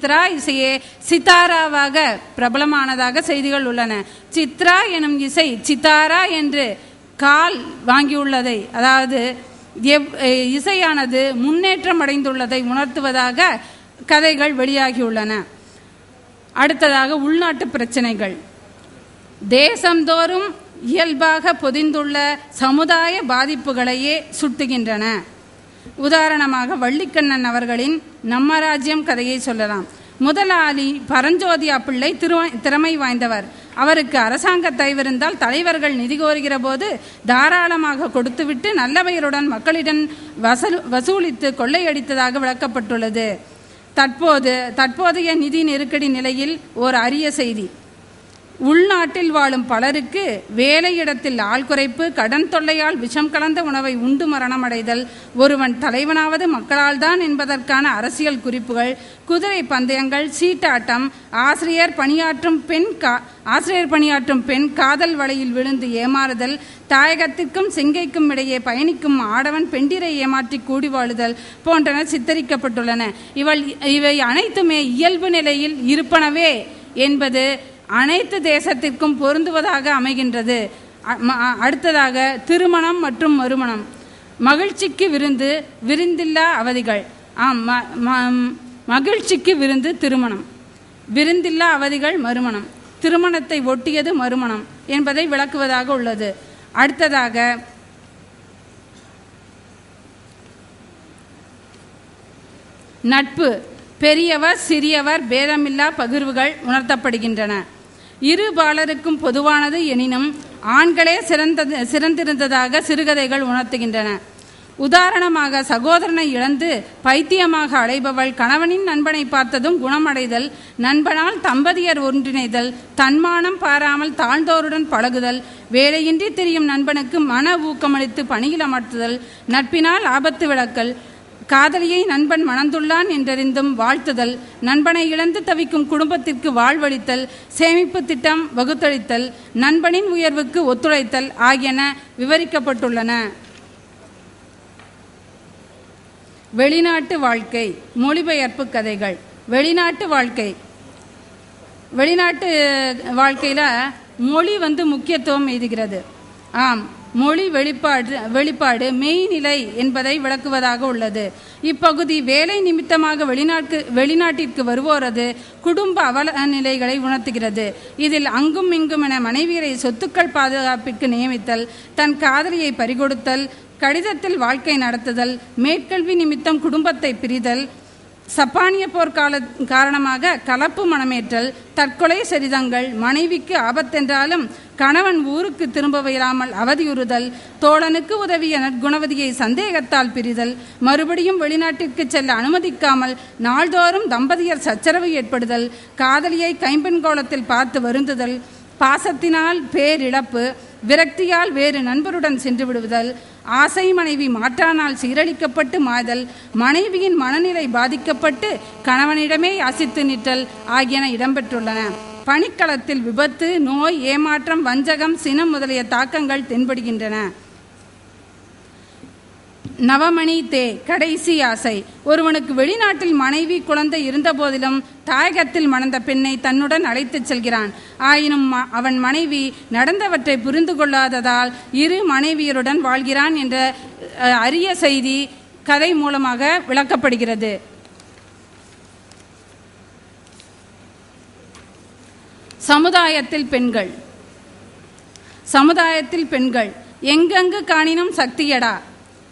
சித்ரா இசையே சித்தாராவாக பிரபலமானதாக செய்திகள் உள்ளன. சித்ரா எனும் இசை சித்தாரா என்று கால் வாங்கியுள்ளதை அதாவது எவ் இசையானது முன்னேற்றம் அடைந்துள்ளதை உணர்த்துவதாக கதைகள் வெளியாகியுள்ளன. அடுத்ததாக உள்நாட்டு பிரச்சனைகள். தேசந்தோறும் இயல்பாக பொதிந்துள்ள சமுதாய பாதிப்புகளையே சுட்டுகின்றன. உதாரணமாக வள்ளிக்கண்ணன் அவர்களின் நம்ம ராஜ்யம் கதையை சொல்லலாம். முதலாளி பரஞ்சோதியா பிள்ளை திரு திறமை வாய்ந்தவர். அவருக்கு அரசாங்க தயவிருந்தால் தலைவர்கள் நிதி கோருகிற போது தாராளமாக கொடுத்துவிட்டு நல்ல பெயருடன் மக்களிடம் வசூல் வசூலித்து கொள்ளையடித்ததாக விளக்கப்பட்டுள்ளது. தற்போது தற்போதைய நிதி நெருக்கடி நிலையில் ஓர் அரிய செய்தி. உள்நாட்டில் வாழும் பலருக்கு வேலையிடத்தில் ஆள் குறைப்பு கடன் தொல்லையால் விஷம் கலந்த உணவை உண்டு மரணமடைதல் ஒருவன் தலைவனாவது மக்களால் தான் என்பதற்கான அரசியல் குறிப்புகள் குதிரை பந்தயங்கள் சீட்டாட்டம் ஆசிரியர் பணியாற்றும் பெண் கா ஆசிரியர் பணியாற்றும் பெண் காதல் வலையில் விழுந்து ஏமாறுதல் தாயகத்திற்கும் செங்கைக்கும் இடையே பயணிக்கும் ஆடவன் பெண்டிரை ஏமாற்றி கூடி வாழுதல் போன்றன சித்தரிக்கப்பட்டுள்ளன. இவள் இவை அனைத்துமே இயல்பு நிலையில் இருப்பனவே என்பது அனைத்து தேசத்திற்கும் பொருந்துவதாக அமைகின்றது. அடுத்ததாக திருமணம் மற்றும் மறுமணம். மகிழ்ச்சிக்கு விருந்து விருந்தில்லா அவதிகள். ஆம் ம- மகிழ்ச்சிக்கு விருந்து திருமணம். விருந்தில்லா அவதிகள் மறுமணம். திருமணத்தை ஒட்டியது மறுமணம் என்பதை விளக்குவதாக உள்ளது. அடுத்ததாக நட்பு. பெரியவர் சிறியவர் பேதமில்லா பகிர்வுகள் உணர்த்தப்படுகின்றன. இரு பாலருக்கும் பொதுவானது எனினும் ஆண்களே சிறந்தது சிறந்திருந்ததாக சிறுகதைகள் உணர்த்துகின்றன. உதாரணமாக சகோதரனை இழந்து பைத்தியமாக அலைபவள் கணவனின் நண்பனை பார்த்ததும் குணமடைதல் நண்பனால் தம்பதியர் ஒன்றிணைதல் தன்மானம் பாராமல் தாழ்ந்தோருடன் பழகுதல் வேலையின்றி தெரியும் நண்பனுக்கு மன ஊக்கமளித்து பணியில் அமர்த்துதல் நட்பினால் ஆபத்து விளக்கல் காதலியை நண்பன் மணந்துள்ளான் என்றறிந்தும் வாழ்த்துதல் நண்பனை இழந்து தவிக்கும் குடும்பத்திற்கு வாழ்வளித்தல் சேமிப்பு திட்டம் வகுத்தளித்தல் நண்பனின் உயர்வுக்கு ஒத்துழைத்தல் ஆகியன விவரிக்கப்பட்டுள்ளன. வெளிநாட்டு வாழ்க்கை மொழிபெயர்ப்பு கதைகள். வெளிநாட்டு வாழ்க்கை. வெளிநாட்டு வாழ்க்கையில் மொழி வந்து முக்கியத்துவம் எய்துகிறது. ஆம். மொழி வெளிப்பாடு வெளிப்பாடு மெய்நிலை என்பதை விளக்குவதாக உள்ளது. இப்பகுதி வேலை நிமித்தமாக வெளிநாட்டு வெளிநாட்டிற்கு வருவோரது குடும்ப அவல நிலைகளை உணர்த்துகிறது. இதில் அங்கும் இங்கும் என மனைவியரை சொத்துக்கள் பாதுகாப்பிற்கு நியமித்தல் தன் காதலியை பறிகொடுத்தல் கடிதத்தில் வாழ்க்கை நடத்துதல் மேற்கல்வி நிமித்தம் குடும்பத்தை பிரிதல் சப்பானிய போர் கால காரணமாக கலப்பு மனமேற்றல் தற்கொலை சரிதங்கள் மனைவிக்கு ஆபத்தென்றாலும் கணவன் ஊருக்கு திரும்ப வைராமல் அவதியுறுதல் தோழனுக்கு உதவிய நற்குணவதியை சந்தேகத்தால் பிரிதல் மறுபடியும் வெளிநாட்டிற்கு செல்ல அனுமதிக்காமல் நாள்தோறும் தம்பதியர் சச்சரவு ஏற்படுதல் காதலியை கைம்பெண் கோலத்தில் பார்த்து வருந்துதல் பாசத்தினால் பேரிழப்பு விரக்தியால் வேறு நண்பருடன் சென்று விடுவதல் ஆசை மனைவி மாற்றானால் சீரழிக்கப்பட்டு மாதல் மனைவியின் மனநிலை பாதிக்கப்பட்டு கணவனிடமே அசித்து நிற்றல் ஆகியன இடம்பெற்றுள்ளன. பணிக்களத்தில் விபத்து நோய் ஏமாற்றம் வஞ்சகம் சினம் முதலிய தாக்கங்கள் தென்படுகின்றன. நவமணி தே கடைசி ஆசை. ஒருவனுக்கு வெளிநாட்டில் மனைவி குழந்தை இருந்தபோதிலும் தாயகத்தில் மணந்த பெண்ணை தன்னுடன் அழைத்துச் செல்கிறான். ஆயினும் அவன் மனைவி நடந்தவற்றை புரிந்து கொள்ளாததால் இரு மனைவியருடன் வாழ்கிறான் என்ற அரிய செய்தி கதை மூலமாக விளக்கப்படுகிறது. சமுதாயத்தில் பெண்கள். சமுதாயத்தில் பெண்கள் எங்கெங்கு காணினும் சக்தியடா?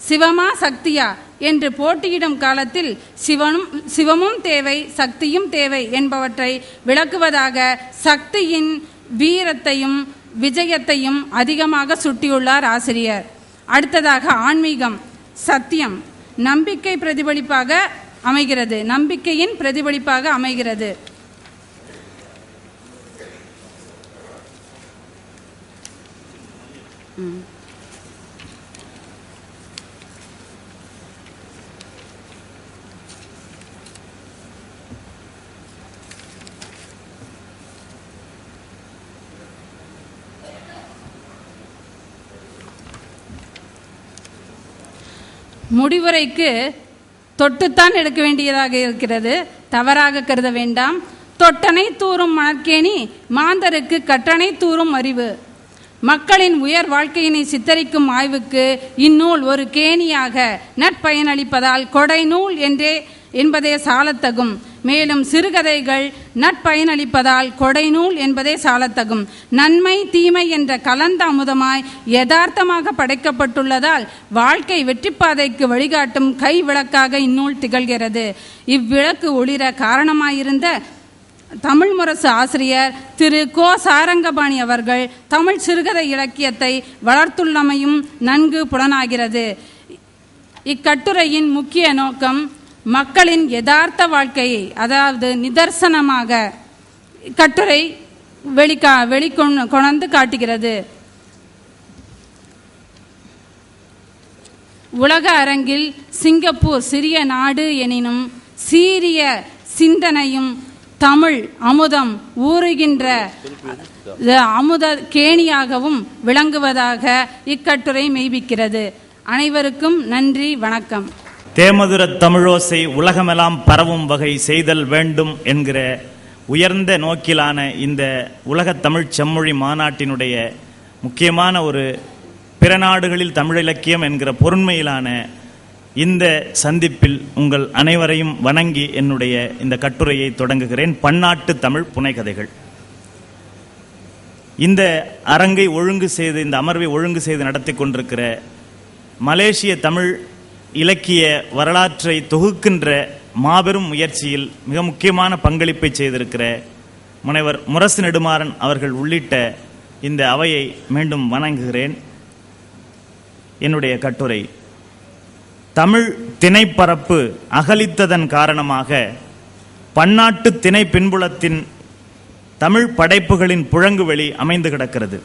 சிவமா சக்தியா? என்று போட்டியிடும் காலத்தில் சிவனும் சிவமும் தேவை சக்தியும் தேவை என்பவற்றை விளக்குவதாக சக்தியின் வீரத்தையும் விஜயத்தையும் அதிகமாக சுட்டியுள்ளார் ஆசிரியர். அடுத்ததாக ஆன்மீகம் சத்தியம் நம்பிக்கை பிரதிபலிப்பாக அமைகிறது நம்பிக்கையின் பிரதிபலிப்பாக அமைகிறது. முடிவுரைக்கு தொட்டுத்தான் எடுக்க வேண்டியதாக இருக்கிறது. தவறாக கருத வேண்டாம். தொட்டனை தூறும் மணற்கேணி மாந்தருக்கு கட்டணை தூறும் அறிவு. மக்களின் உயர் வாழ்க்கையினை சித்தரிக்கும் ஆய்வுக்கு இந்நூல் ஒரு கேணியாக நட்பயனளிப்பதால் கொடை நூல் என்றே என்பதே சாலத்தகும். மேலும் சிறுகதைகள் நற்பயனளிப்பதால் கொடைநூல் என்பதே சாலத்தகும். நன்மை தீமை என்ற கலந்த அமுதமாய் யதார்த்தமாக படைக்கப்பட்டுள்ளதால் வாழ்க்கை வெற்றிப்பாதைக்கு வழிகாட்டும் கை விளக்காக இந்நூல் திகழ்கிறது. இவ்விளக்கு ஒளிர காரணமாயிருந்த தமிழ் முரசு ஆசிரியர் திரு கோ சாரங்கபாணி அவர்கள் தமிழ் சிறுகதை இலக்கியத்தை வளர்த்துள்ளமையும் நன்கு புலனாகிறது. இக்கட்டுரையின் முக்கிய நோக்கம் மக்களின் யதார்த்த வாழ்க்கையை அதாவது நிதர்சனமாக கட்டுரை வெளிக்கா வெளிக்கொண்டு கொணர்ந்து காட்டுகிறது. உலக அரங்கில் சிங்கப்பூர் சிறிய நாடு எனினும் சீரிய சிந்தனையும் தமிழ் அமுதம் ஊறுகின்ற அமுத கேணியாகவும் விளங்குவதாக இக்கட்டுரை மெய்ப்பிக்கிறது. அனைவருக்கும் நன்றி வணக்கம். தேமதுரத் தமிழோசை உலகமெல்லாம் பரவும் வகை செய்தல் வேண்டும் என்கிற உயர்ந்த நோக்கிலான இந்த உலகத் தமிழ்ச் செம்மொழி மாநாட்டினுடைய முக்கியமான ஒரு பிற நாடுகளில் தமிழ் இலக்கியம் என்கிற பொருண்மையிலான இந்த சந்திப்பில் உங்கள் அனைவரையும் வணங்கி என்னுடைய இந்த கட்டுரையை தொடங்குகிறேன். பன்னாட்டு தமிழ் புனைகதைகள். இந்த அரங்கை ஒழுங்கு செய்து இந்த அமர்வை ஒழுங்கு செய்து நடத்தி கொண்டிருக்கிற மலேசிய தமிழ் இலக்கிய வரலாற்றை தொகுக்கின்ற மாபெரும் முயற்சியில் மிக முக்கியமான பங்களிப்பை செய்திருக்கிற முனைவர் முரசு நெடுமாறன் அவர்கள் உள்ளிட்ட இந்த அவையை மீண்டும் வணங்குகிறேன். என்னுடைய கட்டுரை தமிழ் திணைப்பரப்பு அகலித்ததன் காரணமாக பன்னாட்டு திணை பின்புலத்தின் தமிழ் படைப்புகளின் புழங்குவெளி அமைந்து கிடக்கிறது.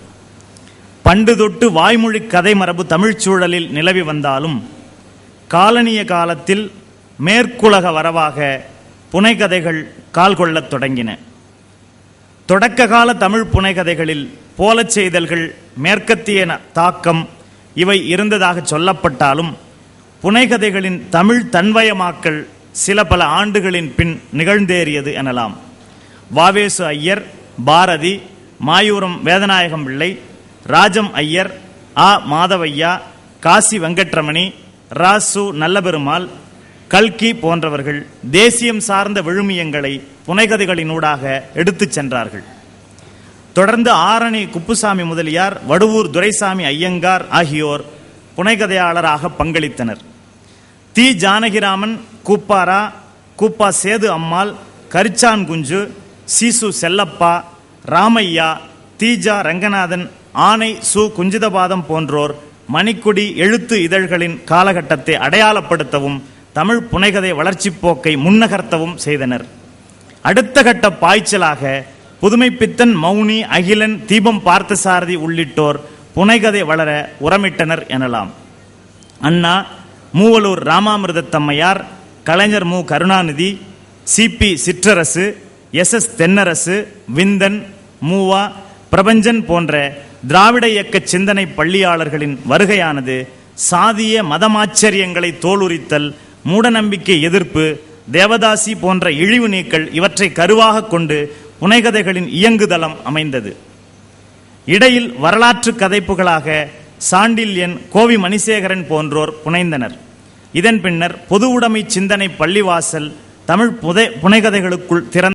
பண்டு தொட்டு வாய்மொழி கதை மரபு தமிழ்ச் சூழலில் நிலவி வந்தாலும் காலனிய காலத்தில் மேற்குலக வரவாக புனைகதைகள் கால் கொள்ளத் தொடங்கின. தொடக்க கால தமிழ் புனைகதைகளில் போலச் செய்தல்கள் மேற்கத்திய தாக்கம் இவை இருந்ததாக சொல்லப்பட்டாலும் புனைகதைகளின் தமிழ் தன்வயமாக்கல் சில பல ஆண்டுகளின் பின் நிகழ்ந்தேறியது எனலாம். வாவேசு ஐயர் பாரதி மாயூரம் வேதநாயகம் பிள்ளை ராஜம் ஐயர் ஆ. மாதவையா காசி வெங்கட்ரமணி ரா. சு. நல்லபெருமாள் கல்கி போன்றவர்கள் தேசியம் சார்ந்த விழுமியங்களை புனைகதைகளினூடாக எடுத்துச் சென்றார்கள். தொடர்ந்து ஆரணி குப்புசாமி முதலியார் வடுவூர் துரைசாமி ஐயங்கார் ஆகியோர் புனைகதையாளராக பங்களித்தனர். தி ஜானகிராமன் கூப்பாரா கூப்பா சேது அம்மாள் கரிச்சான் குஞ்சு சீசு செல்லப்பா ராமையா தீஜா ரங்கநாதன் ஆனை சு குஞ்சிதபாதம் போன்றோர் மணிக்குடி எழுத்து இதழ்களின் காலகட்டத்தை அடையாளப்படுத்தவும் தமிழ் புனைகதை வளர்ச்சிப் போக்கை முன்னகர்த்தவும் செய்தனர். அடுத்த கட்ட பாய்ச்சலாக புதுமைப்பித்தன் மௌனி அகிலன் தீபம் பார்த்தசாரதி உள்ளிட்டோர் புனைகதை வளர உரமிட்டனர் எனலாம். அண்ணா மூவலூர் ராமாமிர்தத்தம்மையார் கலைஞர் மு. Karunanidhi C P Chitrarasu S. S. Thennarasu Vindhan Moovaa Prapanchan போன்ற திராவிட இயக்க சிந்தனை பள்ளியாளர்களின் வருகையானது சாதிய மதமாச்சரியங்களை தோலுரித்தல் மூடநம்பிக்கை எதிர்ப்பு தேவதாசி போன்ற இழிவு நீக்கள் இவற்றை கருவாக கொண்டு புனைகதைகளின் இயங்குதளம் அமைந்தது. இடையில் வரலாற்று கதைப்புகளாக சாண்டில்யன் கோவி மணிசேகரன் போன்றோர் புனைந்தனர். இதன் பின்னர் பொது உடைமை சிந்தனை பள்ளிவாசல் தமிழ் புதை புனைகதைகளுக்குள் திறந்த